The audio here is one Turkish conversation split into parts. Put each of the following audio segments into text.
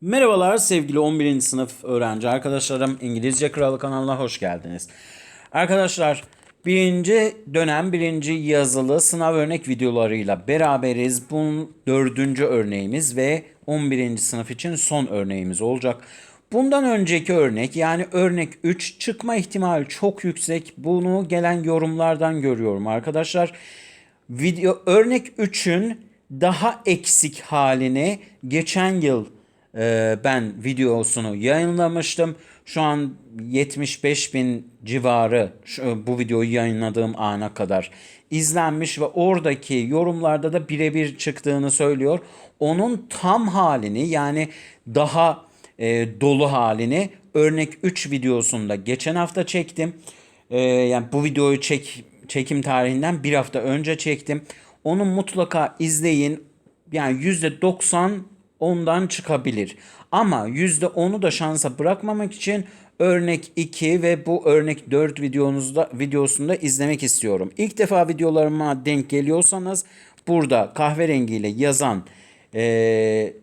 Merhabalar sevgili 11. sınıf öğrenci arkadaşlarım. İngilizce Kralı kanalına hoş geldiniz. Arkadaşlar birinci dönem birinci yazılı sınav örnek videolarıyla beraberiz. Bunun dördüncü örneğimiz ve 11. sınıf için son örneğimiz olacak. Bundan önceki örnek yani örnek 3 çıkma ihtimali çok yüksek. Bunu gelen yorumlardan görüyorum arkadaşlar. Video örnek 3'ün daha eksik halini geçen yıl e, ben videosunu yayınlamıştım. Şu an 75 bin civarı bu videoyu yayınladığım ana kadar izlenmiş ve oradaki yorumlarda da birebir çıktığını söylüyor. Onun tam halini yani daha e, dolu halini örnek 3 videosunda geçen hafta çektim. E, yani bu videoyu çek çekim tarihinden bir hafta önce çektim. Onu mutlaka izleyin. Yani %90 ondan çıkabilir. Ama %10'u da şansa bırakmamak için örnek 2 ve bu örnek 4 videonuzda videosunda izlemek istiyorum. İlk defa videolarıma denk geliyorsanız burada kahverengiyle yazan eee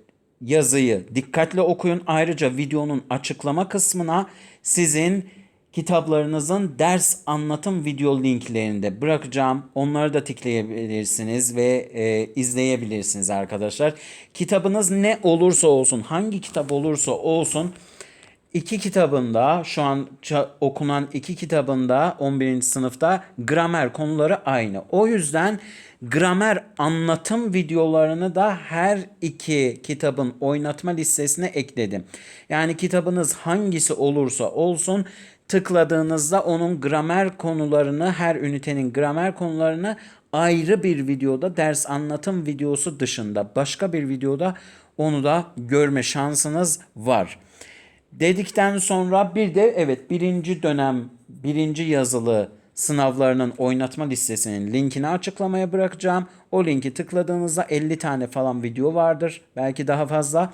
yazıyı dikkatli okuyun. Ayrıca videonun açıklama kısmına sizin kitaplarınızın ders anlatım video linklerini de bırakacağım. Onları da tıklayabilirsiniz ve e, izleyebilirsiniz arkadaşlar. Kitabınız ne olursa olsun, hangi kitap olursa olsun iki kitabında şu an okunan iki kitabında 11. sınıfta gramer konuları aynı. O yüzden gramer anlatım videolarını da her iki kitabın oynatma listesine ekledim. Yani kitabınız hangisi olursa olsun tıkladığınızda onun gramer konularını her ünitenin gramer konularını ayrı bir videoda ders anlatım videosu dışında başka bir videoda onu da görme şansınız var. Dedikten sonra bir de evet birinci dönem birinci yazılı sınavlarının oynatma listesinin linkini açıklamaya bırakacağım. O linki tıkladığınızda 50 tane falan video vardır. Belki daha fazla.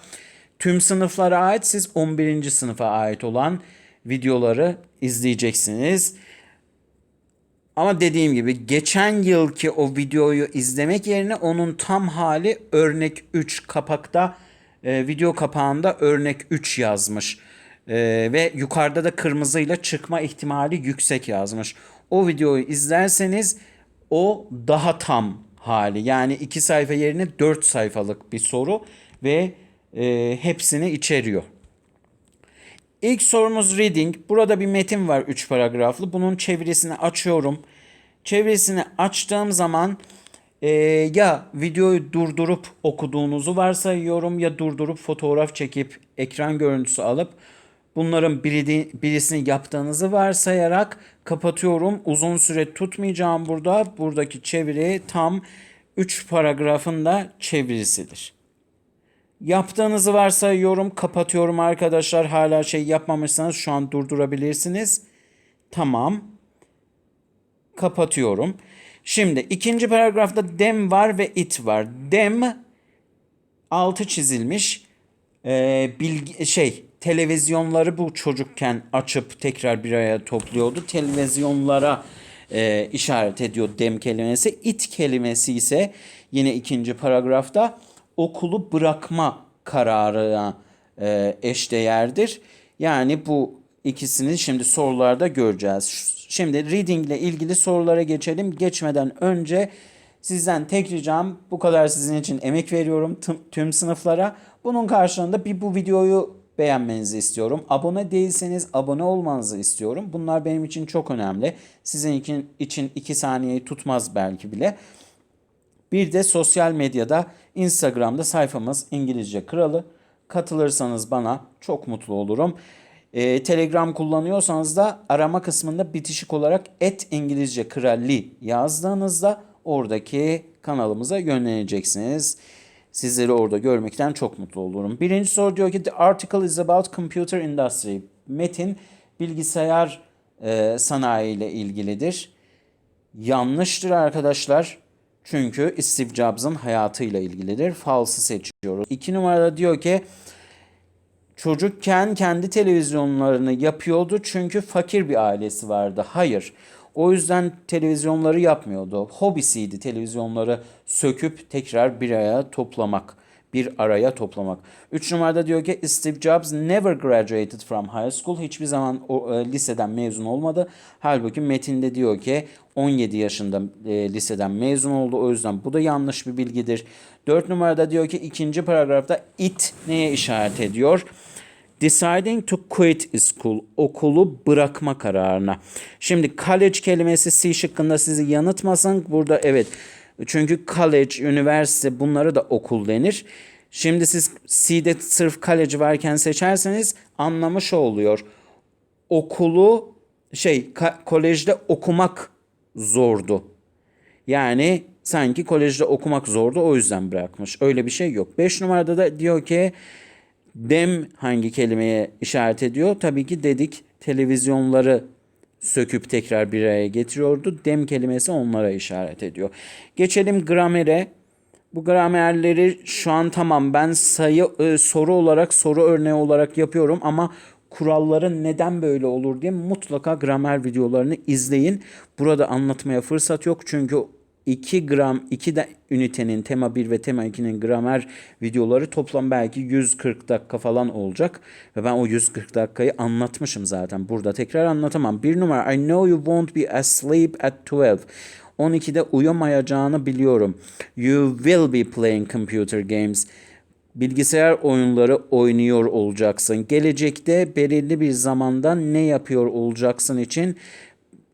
Tüm sınıflara ait siz 11. sınıfa ait olan videoları izleyeceksiniz. Ama dediğim gibi geçen yılki o videoyu izlemek yerine onun tam hali örnek 3 kapakta e, video kapağında örnek 3 yazmış. E, ve yukarıda da kırmızıyla çıkma ihtimali yüksek yazmış. O videoyu izlerseniz o daha tam hali. Yani 2 sayfa yerine 4 sayfalık bir soru ve e, hepsini içeriyor. İlk sorumuz reading. Burada bir metin var 3 paragraflı. Bunun çevirisini açıyorum. Çevirisini açtığım zaman e, ya videoyu durdurup okuduğunuzu varsayıyorum ya durdurup fotoğraf çekip ekran görüntüsü alıp bunların biri, birisini yaptığınızı varsayarak kapatıyorum. Uzun süre tutmayacağım burada. Buradaki çeviri tam 3 paragrafın da çevirisidir. Yaptığınızı varsayıyorum. Kapatıyorum arkadaşlar. Hala şey yapmamışsanız şu an durdurabilirsiniz. Tamam. Kapatıyorum. Şimdi ikinci paragrafta dem var ve it var. Dem altı çizilmiş. Ee, bilgi, şey televizyonları bu çocukken açıp tekrar bir araya topluyordu. Televizyonlara e, işaret ediyor dem kelimesi. It kelimesi ise yine ikinci paragrafta okulu bırakma kararına e, eşdeğerdir. Yani bu ikisini şimdi sorularda göreceğiz. Şimdi reading ile ilgili sorulara geçelim. Geçmeden önce sizden tek ricam bu kadar sizin için emek veriyorum tüm, tüm sınıflara. Bunun karşılığında bir bu videoyu beğenmenizi istiyorum. Abone değilseniz abone olmanızı istiyorum. Bunlar benim için çok önemli. Sizin için, için iki saniyeyi tutmaz belki bile. Bir de sosyal medyada Instagram'da sayfamız İngilizce Kralı. Katılırsanız bana çok mutlu olurum. Ee, Telegram kullanıyorsanız da arama kısmında bitişik olarak et İngilizce Krali yazdığınızda oradaki kanalımıza yönleneceksiniz. Sizleri orada görmekten çok mutlu olurum. Birinci soru diyor ki The article is about computer industry. Metin bilgisayar e, sanayi ile ilgilidir. Yanlıştır arkadaşlar. Çünkü Steve Jobs'ın hayatıyla ilgilidir. False'ı seçiyoruz. İki numarada diyor ki çocukken kendi televizyonlarını yapıyordu çünkü fakir bir ailesi vardı. Hayır. O yüzden televizyonları yapmıyordu. Hobisiydi televizyonları söküp tekrar bir araya toplamak. Bir araya toplamak. 3 numarada diyor ki Steve Jobs never graduated from high school. Hiçbir zaman o, e, liseden mezun olmadı. Halbuki metinde diyor ki 17 yaşında e, liseden mezun oldu. O yüzden bu da yanlış bir bilgidir. 4 numarada diyor ki ikinci paragrafta it neye işaret ediyor? Deciding to quit school. Okulu bırakma kararına. Şimdi college kelimesi C şıkkında sizi yanıltmasın. Burada evet. Çünkü college, üniversite bunları da okul denir. Şimdi siz C'de sırf college varken seçerseniz anlamı şu oluyor. Okulu şey kolejde okumak zordu. Yani sanki kolejde okumak zordu o yüzden bırakmış. Öyle bir şey yok. 5 numarada da diyor ki dem hangi kelimeye işaret ediyor? Tabii ki dedik televizyonları söküp tekrar bir araya getiriyordu. Dem kelimesi onlara işaret ediyor. Geçelim gramere. Bu gramerleri şu an tamam ben sayı e, soru olarak soru örneği olarak yapıyorum ama kuralları neden böyle olur diye mutlaka gramer videolarını izleyin. Burada anlatmaya fırsat yok çünkü 2 gram 2 de ünitenin tema 1 ve tema 2'nin gramer videoları toplam belki 140 dakika falan olacak. Ve ben o 140 dakikayı anlatmışım zaten. Burada tekrar anlatamam. Bir numara I know you won't be asleep at 12. 12'de uyumayacağını biliyorum. You will be playing computer games. Bilgisayar oyunları oynuyor olacaksın. Gelecekte belirli bir zamanda ne yapıyor olacaksın için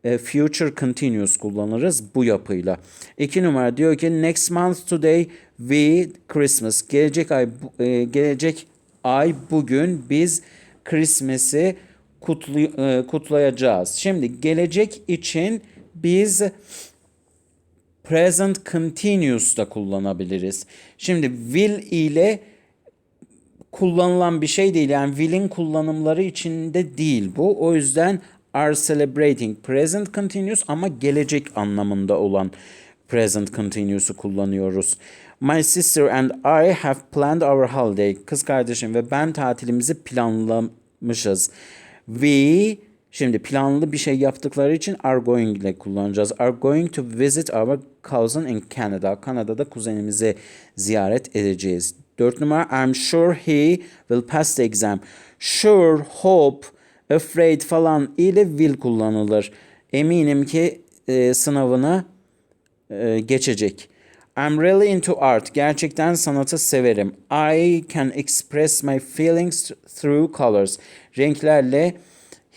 future continuous kullanırız bu yapıyla. İki numara diyor ki next month today we Christmas. Gelecek ay e, gelecek ay bugün biz Christmas'i kutlu, e, kutlayacağız. Şimdi gelecek için biz present continuous da kullanabiliriz. Şimdi will ile kullanılan bir şey değil. Yani will'in kullanımları içinde değil bu. O yüzden are celebrating present continuous ama gelecek anlamında olan present continuous'u kullanıyoruz. My sister and I have planned our holiday. Kız kardeşim ve ben tatilimizi planlamışız. We Şimdi planlı bir şey yaptıkları için are going ile kullanacağız. Are going to visit our cousin in Canada. Kanada'da kuzenimizi ziyaret edeceğiz. Dört numara I'm sure he will pass the exam. Sure, hope, afraid falan ile will kullanılır. Eminim ki e, sınavını e, geçecek. I'm really into art. Gerçekten sanatı severim. I can express my feelings through colors. Renklerle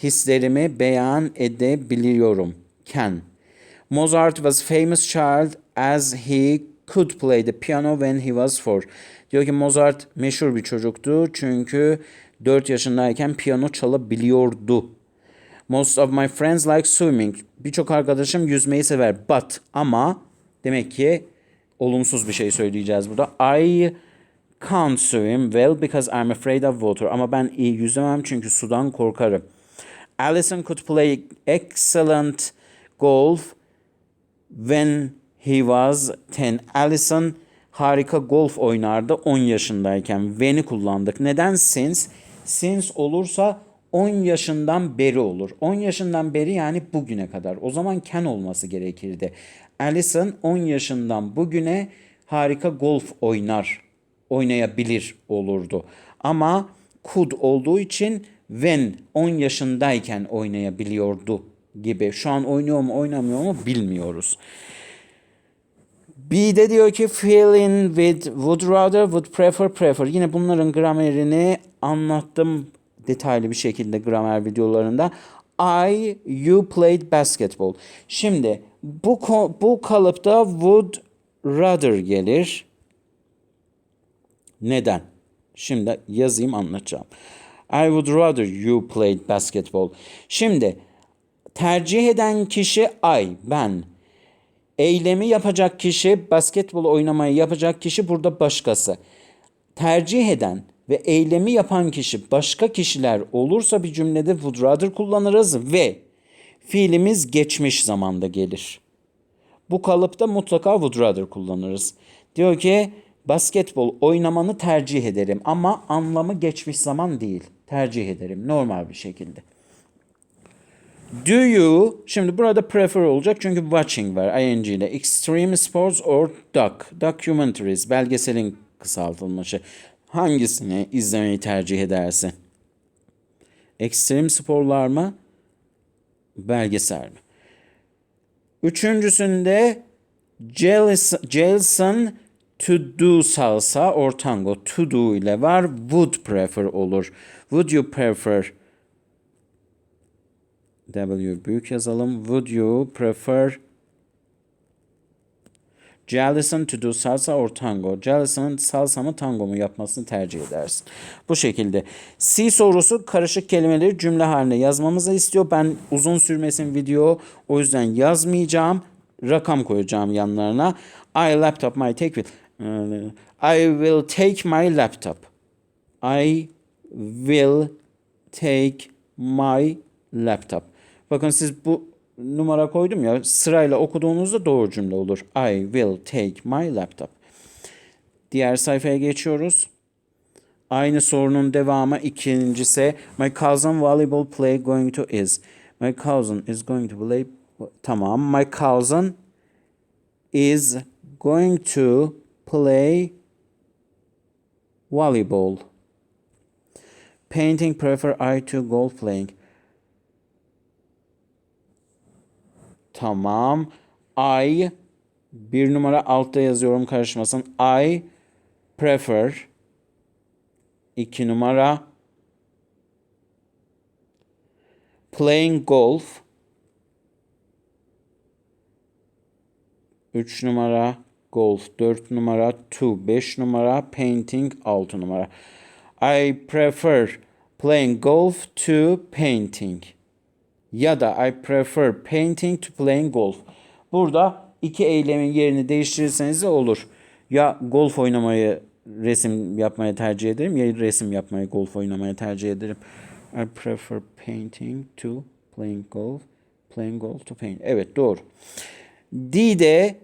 hislerimi beyan edebiliyorum. Can. Mozart was famous child as he could play the piano when he was four. Diyor ki Mozart meşhur bir çocuktu çünkü 4 yaşındayken piyano çalabiliyordu. Most of my friends like swimming. Birçok arkadaşım yüzmeyi sever. But ama demek ki olumsuz bir şey söyleyeceğiz burada. I can't swim well because I'm afraid of water. Ama ben iyi yüzemem çünkü sudan korkarım. Allison could play excellent golf when he was 10. Allison harika golf oynardı 10 yaşındayken. When'i kullandık. Neden since? Since olursa 10 yaşından beri olur. 10 yaşından beri yani bugüne kadar. O zaman can olması gerekirdi. Allison 10 yaşından bugüne harika golf oynar, oynayabilir olurdu. Ama could olduğu için when 10 yaşındayken oynayabiliyordu gibi. Şu an oynuyor mu oynamıyor mu bilmiyoruz. B'de diyor ki fill in with would rather, would prefer, prefer. Yine bunların gramerini anlattım detaylı bir şekilde gramer videolarında. I, you played basketball. Şimdi bu bu kalıpta would rather gelir. Neden? Şimdi yazayım anlatacağım. I would rather you played basketball. Şimdi tercih eden kişi I, ben. Eylemi yapacak kişi, basketbol oynamayı yapacak kişi burada başkası. Tercih eden ve eylemi yapan kişi başka kişiler olursa bir cümlede would rather kullanırız ve fiilimiz geçmiş zamanda gelir. Bu kalıpta mutlaka would rather kullanırız. Diyor ki basketbol oynamanı tercih ederim ama anlamı geçmiş zaman değil. Tercih ederim normal bir şekilde. Do you, şimdi burada prefer olacak çünkü watching var ing ile. Extreme sports or doc, documentaries, belgeselin kısaltılmışı. Hangisini izlemeyi tercih edersin? Ekstrem sporlar mı? Belgesel mi? Üçüncüsünde Jelson to do salsa or tango. To do ile var. Would prefer olur. Would you prefer W büyük yazalım. Would you prefer Jellison to do salsa or tango. Jellison'ın salsa mı tango mu yapmasını tercih edersin. Bu şekilde. C sorusu karışık kelimeleri cümle haline yazmamızı istiyor. Ben uzun sürmesin video o yüzden yazmayacağım. Rakam koyacağım yanlarına. I laptop my take will. I will take my laptop. I will take my laptop. Bakın siz bu numara koydum ya sırayla okuduğunuzda doğru cümle olur. I will take my laptop. Diğer sayfaya geçiyoruz. Aynı sorunun devamı ikincisi. My cousin volleyball play going to is. My cousin is going to play. Tamam. My cousin is going to play volleyball. Painting prefer I to golf playing. Tamam. I bir numara altta yazıyorum karışmasın. I prefer. İki numara. Playing golf. 3 numara golf. 4 numara 2 5 numara painting. 6 numara. I prefer playing golf to painting ya da I prefer painting to playing golf. Burada iki eylemin yerini değiştirirseniz de olur. Ya golf oynamayı resim yapmaya tercih ederim ya resim yapmayı golf oynamaya tercih ederim. I prefer painting to playing golf. Playing golf to paint. Evet doğru. D'de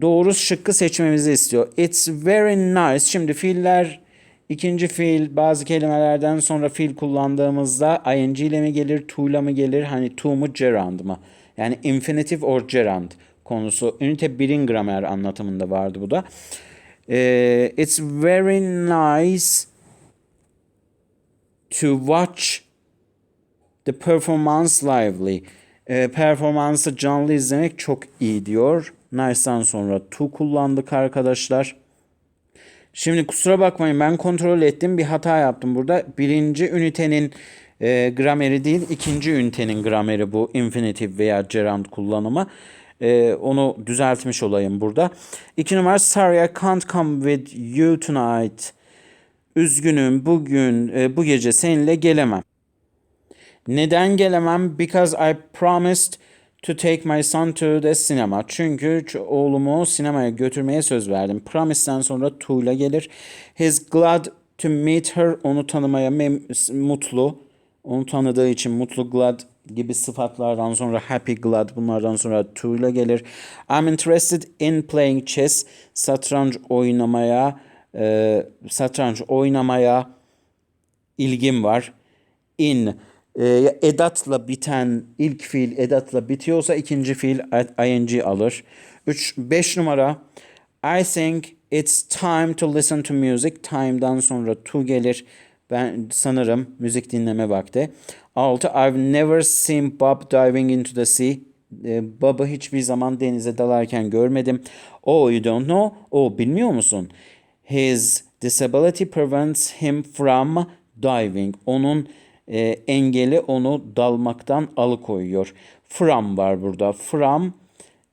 doğru şıkkı seçmemizi istiyor. It's very nice. Şimdi fiiller ikinci fiil bazı kelimelerden sonra fiil kullandığımızda ing ile mi gelir, to ile mi gelir, hani to mu, gerund mı? Yani infinitive or gerund konusu. Ünite 1'in gramer anlatımında vardı bu da. Ee, it's very nice to watch the performance lively. Ee, performansı canlı izlemek çok iyi diyor. Nice'dan sonra to kullandık arkadaşlar. Şimdi kusura bakmayın ben kontrol ettim bir hata yaptım burada. Birinci ünitenin e, grameri değil ikinci ünitenin grameri bu infinitive veya gerund kullanımı. E, onu düzeltmiş olayım burada. İki numara sorry I can't come with you tonight. Üzgünüm bugün e, bu gece seninle gelemem. Neden gelemem? Because I promised to take my son to the cinema. Çünkü oğlumu sinemaya götürmeye söz verdim. Promise'den sonra to ile gelir. He's glad to meet her. Onu tanımaya mutlu. Onu tanıdığı için mutlu, glad gibi sıfatlardan sonra happy, glad bunlardan sonra to ile gelir. I'm interested in playing chess. Satranç oynamaya, e, satranç oynamaya ilgim var. In e, edatla biten ilk fiil edatla bitiyorsa ikinci fiil ing alır. 3 5 numara I think it's time to listen to music. Time'dan sonra to gelir. Ben sanırım müzik dinleme vakti. 6 I've never seen Bob diving into the sea. E, Bob'ı hiçbir zaman denize dalarken görmedim. Oh you don't know? Oh bilmiyor musun? His disability prevents him from diving. Onun e, engeli onu dalmaktan alıkoyuyor. From var burada. From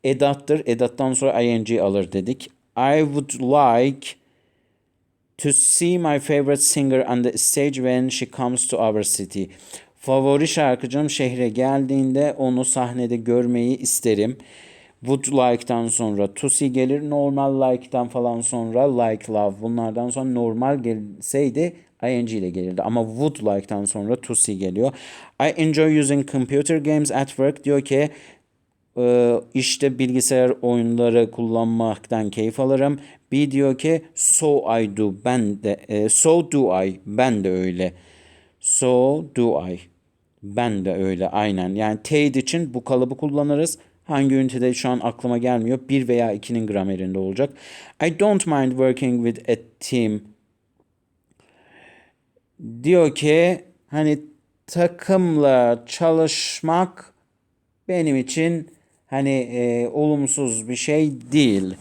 edattır. Edattan sonra ing alır dedik. I would like to see my favorite singer on the stage when she comes to our city. Favori şarkıcım şehre geldiğinde onu sahnede görmeyi isterim. Would like'tan sonra to see gelir. Normal like'tan falan sonra like love. Bunlardan sonra normal gelseydi ing ile gelirdi. Ama would like'tan sonra to see geliyor. I enjoy using computer games at work diyor ki e, işte bilgisayar oyunları kullanmaktan keyif alırım. B diyor ki so I do ben de e, so do I ben de öyle. So do I ben de öyle aynen. Yani teyit için bu kalıbı kullanırız. Hangi ünitede şu an aklıma gelmiyor. 1 veya 2'nin gramerinde olacak. I don't mind working with a team. Diyor ki hani takımla çalışmak benim için hani e, olumsuz bir şey değil.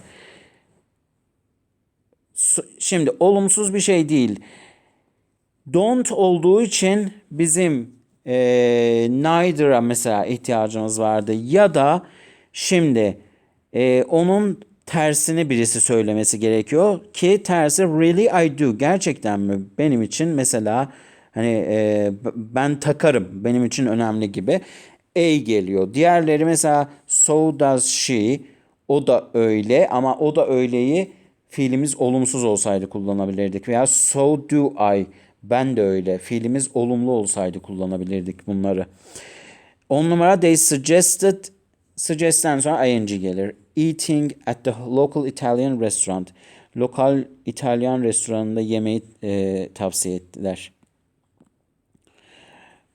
Şimdi olumsuz bir şey değil. Don't olduğu için bizim e, neither'a mesela ihtiyacımız vardı. Ya da şimdi e, onun tersini birisi söylemesi gerekiyor ki tersi really I do. Gerçekten mi? Benim için mesela hani e, ben takarım. Benim için önemli gibi. A geliyor. Diğerleri mesela so does she. O da öyle ama o da öyleyi fiilimiz olumsuz olsaydı kullanabilirdik. Veya so do I. Ben de öyle. Fiilimiz olumlu olsaydı kullanabilirdik bunları. On numara they suggested suggest'ten sonra ing gelir. Eating at the local Italian restaurant. Lokal İtalyan restoranında yemeği e, tavsiye ettiler.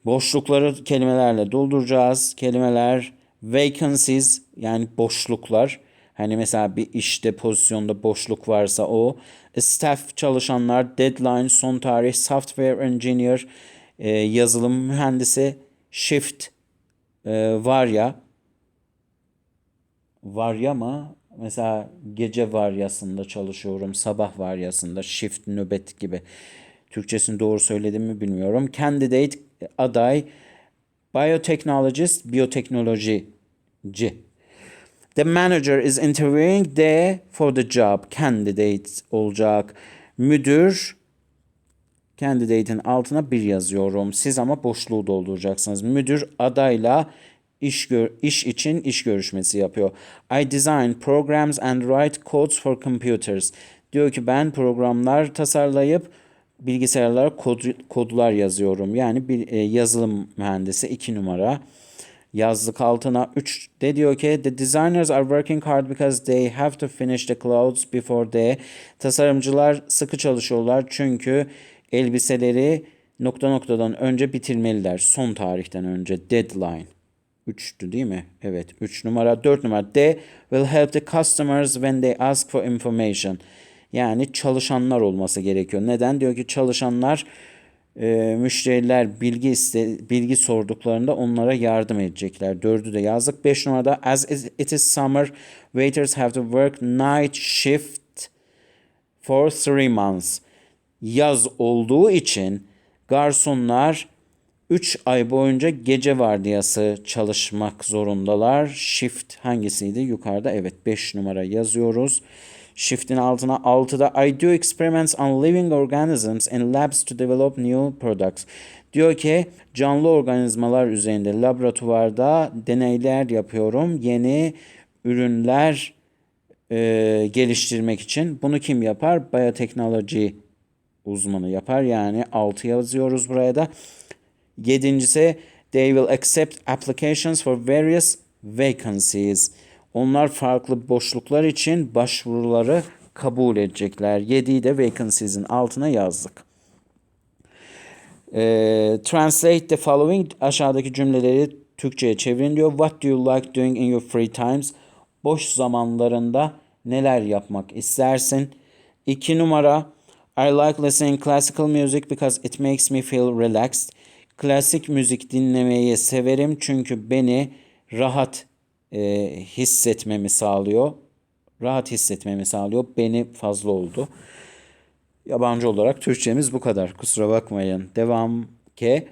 Boşlukları kelimelerle dolduracağız. Kelimeler vacancies yani boşluklar. Hani mesela bir işte pozisyonda boşluk varsa o. Staff çalışanlar, deadline, son tarih, software engineer, e, yazılım mühendisi, shift e, var ya. Var ya mı? Mesela gece varyasında çalışıyorum, sabah varyasında, shift, nöbet gibi. Türkçesini doğru söyledim mi bilmiyorum. Candidate, aday, biotechnologist, biyoteknolojici. The manager is interviewing the for the job. Candidate olacak. Müdür candidate'in altına bir yazıyorum. Siz ama boşluğu dolduracaksınız. Müdür adayla iş, gör, iş için iş görüşmesi yapıyor. I design programs and write codes for computers. Diyor ki ben programlar tasarlayıp bilgisayarlara kod, kodlar yazıyorum. Yani bir e, yazılım mühendisi 2 numara yazdık altına 3 de diyor ki the designers are working hard because they have to finish the clothes before they tasarımcılar sıkı çalışıyorlar çünkü elbiseleri nokta noktadan önce bitirmeliler son tarihten önce deadline 3'tü değil mi? Evet 3 numara 4 numara they will help the customers when they ask for information yani çalışanlar olması gerekiyor. Neden? Diyor ki çalışanlar e, müşteriler bilgi iste, bilgi sorduklarında onlara yardım edecekler. Dördü de yazdık. Beş numarada as it is summer, waiters have to work night shift for three months. Yaz olduğu için garsonlar 3 ay boyunca gece vardiyası çalışmak zorundalar. Shift hangisiydi? Yukarıda evet 5 numara yazıyoruz. Shift'in altına 6'da I do experiments on living organisms in labs to develop new products. Diyor ki canlı organizmalar üzerinde laboratuvarda deneyler yapıyorum. Yeni ürünler e, geliştirmek için. Bunu kim yapar? Biyoteknoloji uzmanı yapar. Yani 6 yazıyoruz buraya da. Yedincisi they will accept applications for various vacancies. Onlar farklı boşluklar için başvuruları kabul edecekler. 7'yi de vacancies'in altına yazdık. Ee, translate the following aşağıdaki cümleleri Türkçe'ye çevirin diyor. What do you like doing in your free times? Boş zamanlarında neler yapmak istersin? 2 numara I like listening classical music because it makes me feel relaxed. Klasik müzik dinlemeyi severim çünkü beni rahat e, hissetmemi sağlıyor. Rahat hissetmemi sağlıyor. Beni fazla oldu. Yabancı olarak Türkçemiz bu kadar. Kusura bakmayın. Devam ke.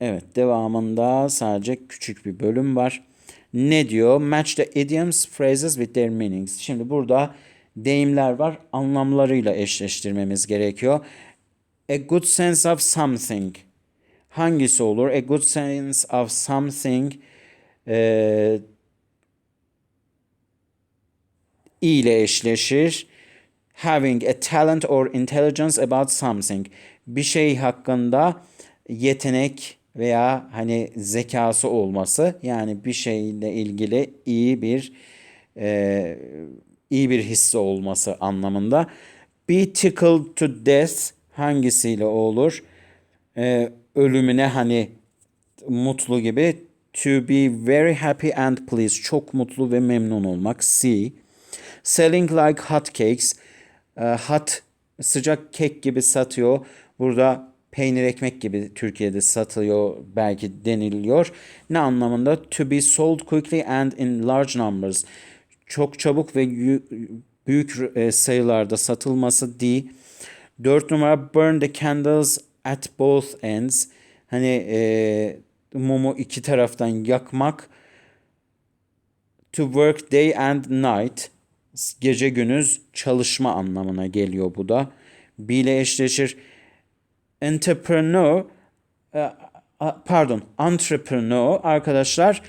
Evet devamında sadece küçük bir bölüm var. Ne diyor? Match the idioms, phrases with their meanings. Şimdi burada deyimler var. Anlamlarıyla eşleştirmemiz gerekiyor. A good sense of something. Hangisi olur? A good sense of something e, ile eşleşir. Having a talent or intelligence about something. Bir şey hakkında yetenek veya hani zekası olması yani bir şeyle ilgili iyi bir e, iyi bir hissi olması anlamında. Be tickled to death hangisiyle olur? E, ölümüne hani mutlu gibi To be very happy and pleased. Çok mutlu ve memnun olmak. C. Selling like hotcakes. E, hot sıcak kek gibi satıyor. Burada peynir ekmek gibi Türkiye'de satılıyor belki deniliyor. Ne anlamında? To be sold quickly and in large numbers. Çok çabuk ve büyük e, sayılarda satılması D. Dört numara burn the candles at both ends. Hani e, mumu iki taraftan yakmak. To work day and night. Gece gündüz çalışma anlamına geliyor bu da. B eşleşir. Entrepreneur e, pardon entrepreneur arkadaşlar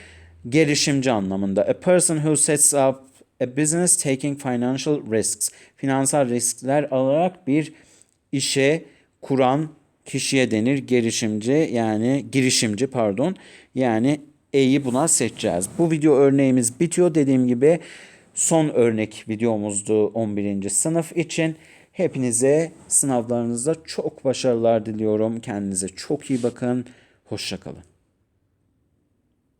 girişimci anlamında. A person who sets up a business taking financial risks. Finansal riskler alarak bir işe kuran kişiye denir girişimci yani girişimci pardon. Yani E'yi buna seçeceğiz. Bu video örneğimiz bitiyor. Dediğim gibi son örnek videomuzdu 11. sınıf için. Hepinize sınavlarınızda çok başarılar diliyorum. Kendinize çok iyi bakın. Hoşçakalın.